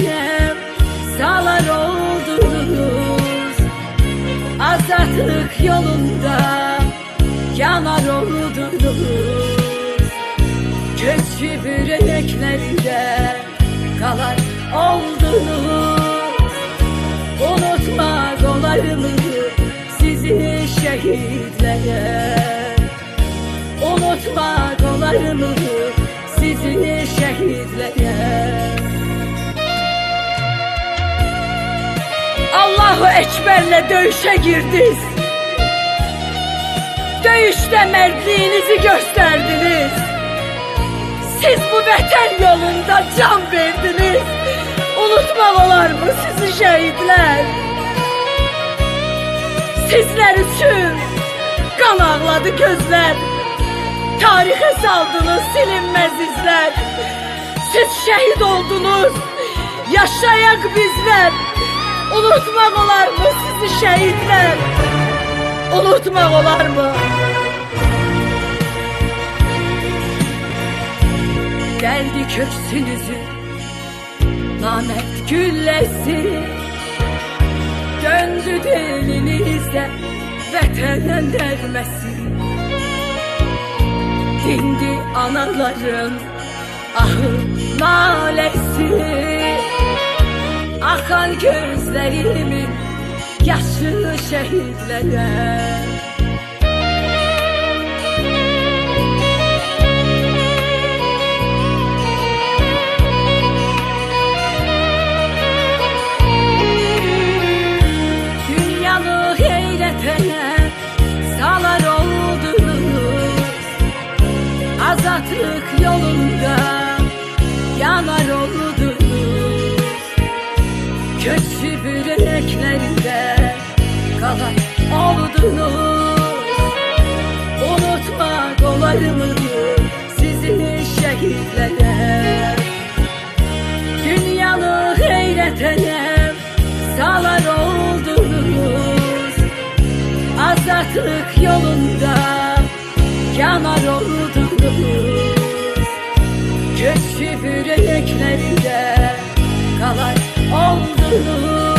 eyleten sağlar oldunuz. Azatlık yolunda yanar oldunuz. Köşkü yüreklerinde kalan oldunuz. Unutmaz olarım sizi şehitlere Unutmaz olarım sizi şehitlere Allahu Ekber'le dövüşe girdiniz Dövüşte mertliğinizi gösterdiniz siz bu vətən yolunda can verdiniz. Unutmaq olar mı sizi şehitler? Sizler için kan ağladı gözler. Tarihe saldınız silinmez izler. Siz şehit oldunuz. Yaşayak bizler. Unutmak olar mı sizi şehitler? Unutmak olar mı? Geldi köksünüzü Lanet güllesi Döndü dilinize Vetenen dermesi Dindi anaların Ahı nalesi Akan gözlerimin Yaşı şehitlere Azatlık yolunda yanar oldunuz yüreklerinde kalan oldunuz. Unutmak olar mı sizi şehitlere Dünyanı heyletene salar oldunuz. Azatlık yolunda yanar oldunuz. Kötü yüreklerinde kalan oldunuz Unutmak